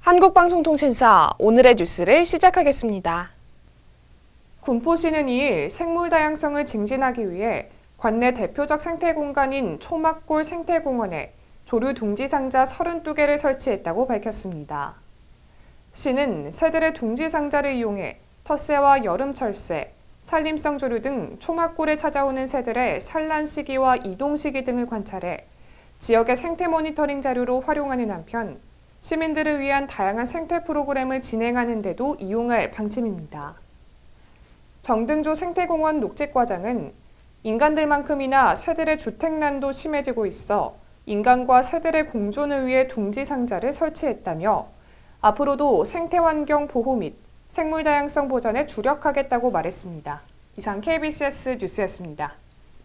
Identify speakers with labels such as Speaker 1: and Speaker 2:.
Speaker 1: 한국방송통신사 오늘의 뉴스를 시작하겠습니다. 군포시는 2일 생물 다양성을 증진하기 위해 관내 대표적 생태 공간인 초막골 생태공원에 조류 둥지 상자 32개를 설치했다고 밝혔습니다. 시는 새들의 둥지 상자를 이용해 텃새와 여름 철새, 산림성 조류 등 초막골에 찾아오는 새들의 산란 시기와 이동 시기 등을 관찰해 지역의 생태 모니터링 자료로 활용하는 한편 시민들을 위한 다양한 생태 프로그램을 진행하는 데도 이용할 방침입니다. 정등조 생태공원 녹직과장은 인간들만큼이나 새들의 주택난도 심해지고 있어 인간과 새들의 공존을 위해 둥지 상자를 설치했다며 앞으로도 생태환경 보호 및 생물 다양성 보전에 주력하겠다고 말했습니다. 이상 KBCS 뉴스였습니다.